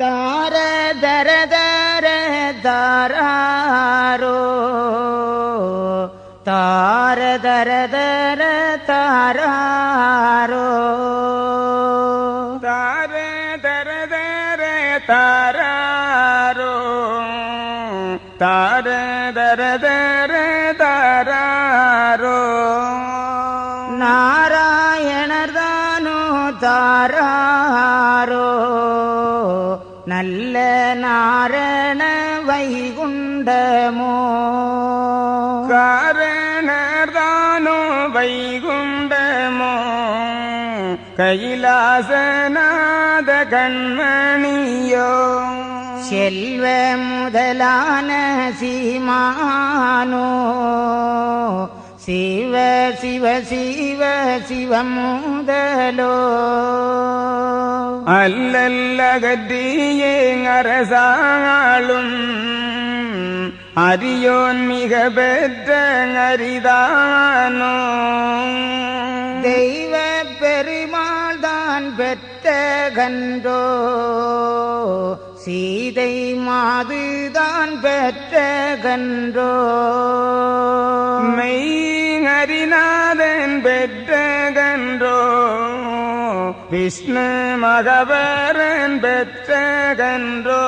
तार दर दर दारो तार दर दर तारो तार दर दर तारो तार दर दर दरारा नारायण रा நாரண வைகுண்டமோ? காரணர்தானோ வைகுண்டமோ? கைலாசநாத கண்மணியோ செல்வ முதலான சீமானோ? சிவ சிவ சிவ சிவ முதலோ அல்லல்லகற்றியே அரசாளும். அரியோன் மிக பெற்ற அரிதானோ. தெய்வ பெருமாள் தான் பெற்ற கன்றோ. சீதை மாதுதான் பெற்ற கன்றோ. மெய்ஹரிநாதன் பெற்ற கன்றோ விஷ்ணு மகவரன் பெற்ற கன்றோ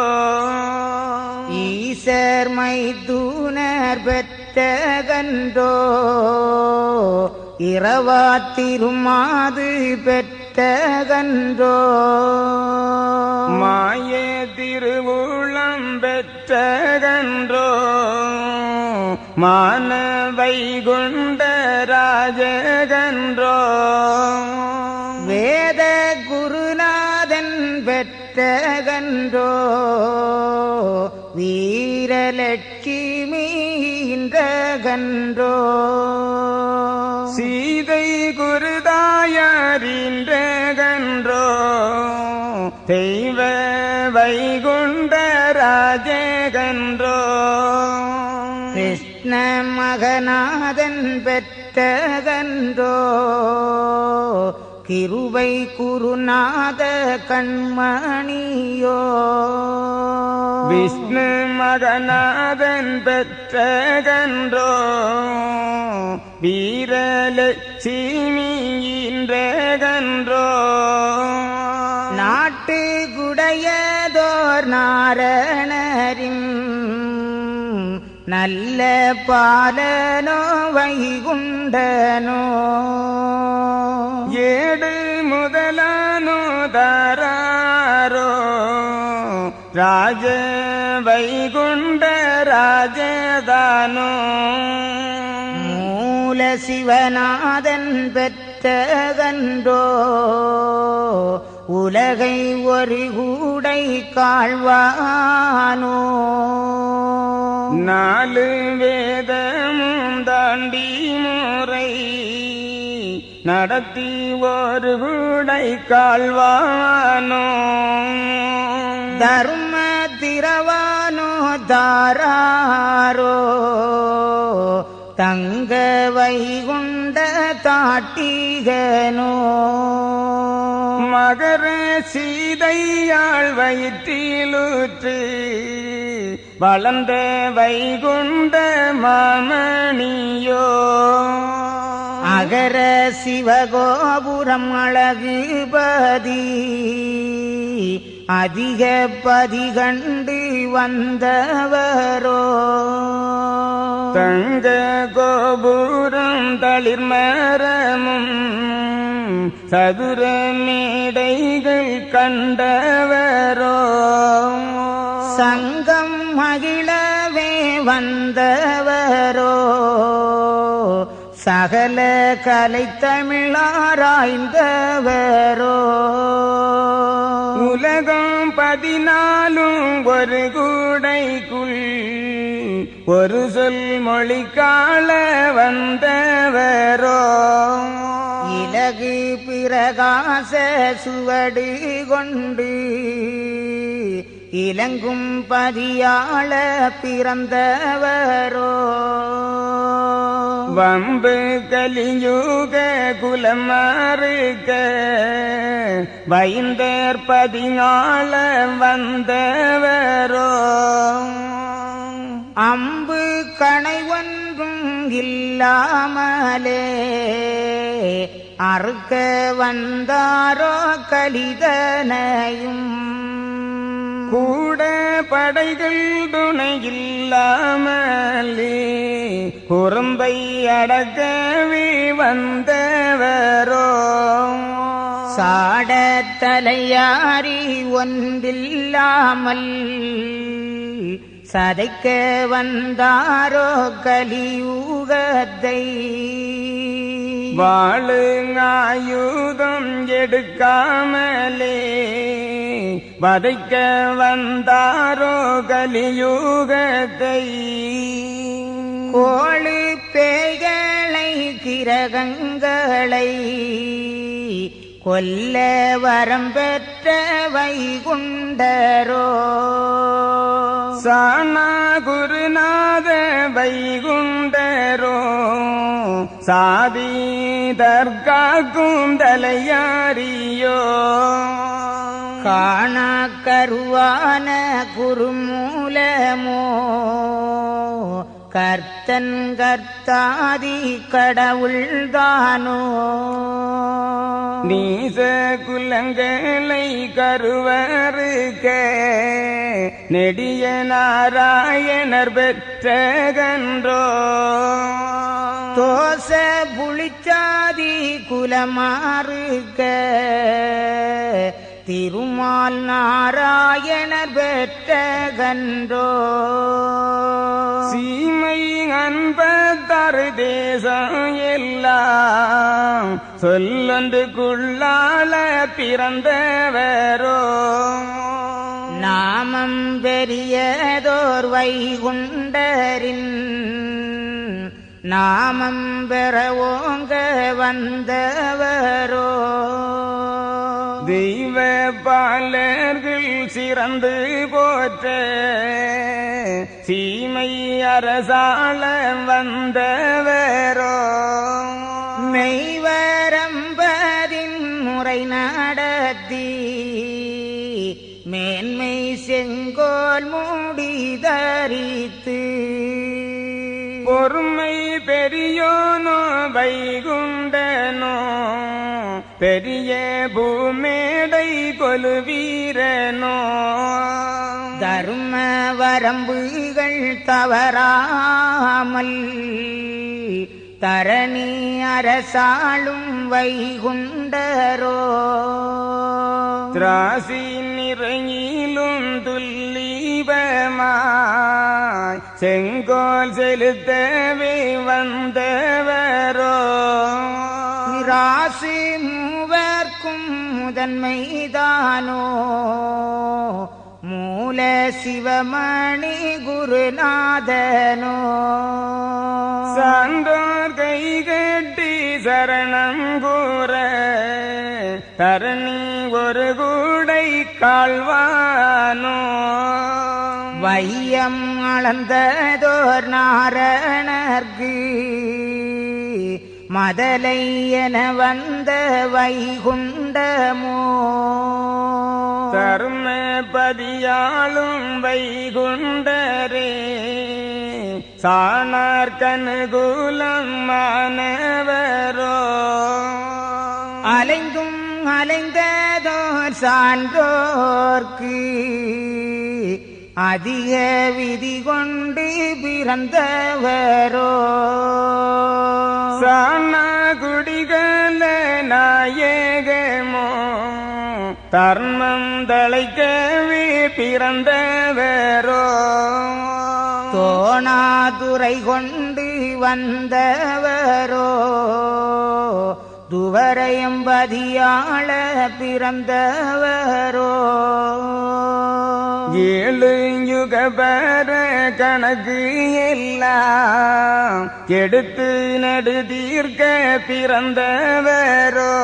ஈசர் மைதூனர் பெற்ற கன்றோ இரவா திருமாது பெற்ற கன்றோ மாய திருவுளம் பெற்ற கன்றோ மான ராஜகன்றோ வேத குருநாதன் பெற்ற கன்றோ வீரலட்சுமி இன்ற கன்றோ சீதை குருதாயாரின்ற கன்றோ தெய்வ வைகுண்ட ராஜகன்றோ. கிருஷ்ண மகநாதன் பெற்ற கன்றோ கிருபை குருநாத கண்மணியோ? விஷ்ணு மகநாதன் பெற்ற கன்றோ வீரலட்சுமியின்ற கன்றோ நாட்டு குடையதோர் நாரணரின் நல்ல பாலனோ வைகுண்டனோ. ஏடு முதலானோ தாராரோ. ராஜ வைகுண்ட ராஜதானோ. மூல சிவநாதன் பெற்ற கன்றோ உலகை ஒரு கூடை காழ்வானோ. நாலு வேதமும் தாண்டி முறை நடத்தி ஒரு குடை கால்வானோ. தர்ம திரவானோ தாராரோ. தங்க வைகுண்ட தாட்டிகனோ. மகர சீதையாள் வயிற்றிலுற்று வளர்ந்த வைகுண்ட மாமணியோ. அகர சிவகோபுரம் அழகுபதி அதிக பதி கண்டு வந்தவரோ. தங்க கோபுரம் தளிர்மரமும் சதுர மேடைகள் கண்டவரோ. வந்தவரோ? சகல கலை தமிழாராய்ந்தவரோ உலகம் பதினாலும் ஒரு கூடைக்குள் ஒரு சொல் மொழி கால வந்தவரோ? இலகு பிரகாச சுவடு கொண்டு இலங்கும் பதியாள பிறந்தவரோ. வம்பு கலியுக குலமாறுக்க வைந்தேர் பதினால வந்தவரோ. அம்பு கணை ஒன்றும் இல்லாமலே அறுக்க வந்தாரோ கலிதனையும். படைகள் துணையில்லாமலே குறும்பை அடக்கவே வந்தவரோ? சாட தலையாரி ஒன்றில்லாமல் சதைக்க வந்தாரோ கலியுகத்தை? வாழு ஆயுதம் எடுக்காமலே வதைக்க வந்தாரோ கலியுகத்தை? கோழு பேய்களை கிரகங்களை கொல்ல வரம் பெற்ற வைகுண்டரோ? சாணா குருநாத வைகுண்டரோ? சாதி தற்காக்கும் தலையாரியோ காண கருவான குருமூலமோ கர்த்தன் கர்த்தாதி கடவுள்தானோ? நீச குலங்களை கருவறுக்க நெடிய நாராயணர் பெற்றகன்றோ? தோச புளிச்சாதி குலமாறுக திருமால் நாராயணர் பெற்றகன்றோ. சீமை அன்பத்தரு தேசம் எல்லாம் சொல்லொன்றுக்குள்ளால பிறந்தவரோ. நாமம் பெரியதோர் வைகுண்டரின் நாமம் பெறவோங்க வந்தவரோ. தெய்வ பாலர்கள் சிறந்து போற்ற. சீமை அரசாள வந்தவரோ. நெய்வரம்பதின் முறை நடத்தி. மேன்மை செங்கோல் மூடி தரித்து. பொறுமை பெரியோனோ வைகுண்டனோ. பெரிய பூமேடை கொலுவீரனோ? தர்ம வரம்புகள் தவறாமல் தரணி அரசாளும் வைகுண்டரோ? திராசி நிறையிலும் துல்லீபமாய் செங்கோல் செலுத்தவே வந்தவரோ முதன்மைதானோ மூல சிவமணி குருநாதனோ? சான்றோர் கை கட்டி சரணம் கூற தரணி ஒரு கூடை கால்வானோ? வையம் அளந்ததோர் நாரணர்க்கு மதலை என வந்த வைகுண்டமோ? தர்ம பதியாளும் வைகுண்டரே சாணார் கனுகூலம் மாணவரோ? அலைந்தும் அலைந்ததோர் சான்றோர்க்கு அதிக விதி கொண்டு பிறந்தவரோ? சாணா குடிகள நாயகமோ தர்மம் தழைக்கவே பிறந்தவரோ. தோணாதுரை கொண்டு வந்தவரோ துவரையம்பதியாள பிறந்தவரோ. ஏழு யுகபர கணக்கு எல்லாம் எடுத்து நடு தீர்க்க பிறந்தவரோ.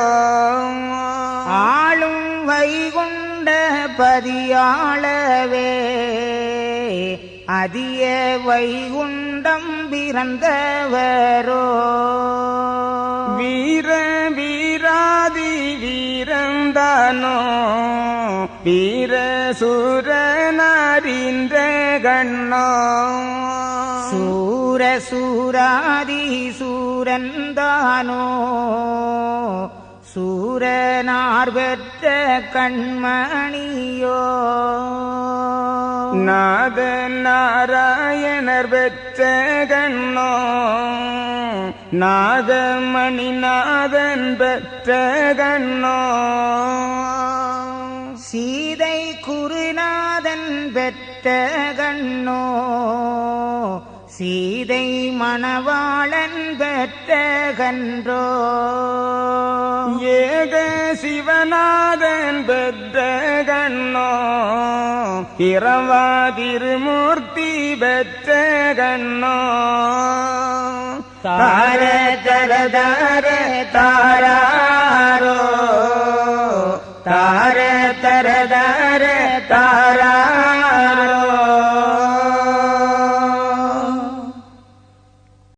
ஆளும் வைகுண்ட பதியாளவே அதிய வைகுண்டம் பிறந்தவரோ. வீர न्दनो पीर सुर नारीन्द्र गणो सुर सुरारी सुरन्दनो கண்ணோ சூர சூராதி சூரந்தானோ சூரனார் பெற்ற கண்மணியோ. நாத நாராயணர் பெற்ற கண்ணோ. நாகமணி நாதன் பெற்ற கண்ணோ. சீதை குருநாதன் பெற்ற கண்ணோ. சீதை மணவாளன் பெற்ற கன்றோ. சிவநாதன் பெற்ற கண்ணோ இரவா திருமூர்த்தி பெற்ற கண்ணோ. தார தர தார தாராரோ தார தர தார